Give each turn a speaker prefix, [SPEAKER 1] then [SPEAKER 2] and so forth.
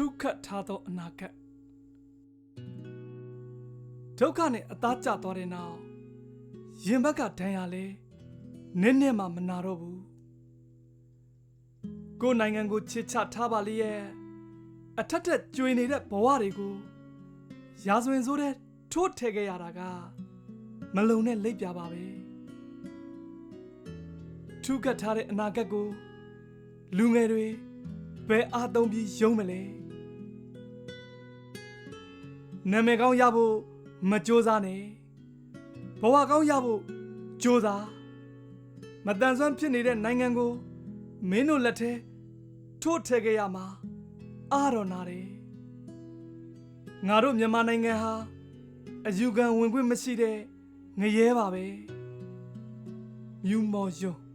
[SPEAKER 1] ထုခတ်ထားသောအနာဂတ်ဒုက္ခနဲ့အသားကျသွားတဲ့နောက်ရင်ဘက်ကဒဏ်ရာလဲနည်းနည်းမှမနာတော့ဘူးကိုယ်နိုင်ငံကိုချစ်ချထားပါလေရဲ့အထက်ထက်ကျွေနေတဲ့ဘဝတွေကိုရာဇဝင်ဆိုးတဲ့ထိုးထည့်ခဲ့ရတာကမလုံနဲ့လိပ်ပြပါပဲထုခတ်ထားတဲ့အနာဂတ်ကိုလူငယ်တွေဘယ်အားသုံးပြီးယုံမလဲ နာမည်ကောင်းရဖို့မကြိုးစားနဲ့ဘဝကောင်းရဖို့ကြိုးစားမတန်ဆွမ်းဖြစ်နေတဲ့နိုင်ငံကိုမင်းတို့လက်ထဲထိုးထည့်ခဲ့ရမှာအားတော်နာတယ်ငါတို့မြန်မာနိုင်ငံဟာအယူခံဝင်ခွင့်မရှိတဲ့ငရဲပါပဲမြူမော်ယွန်း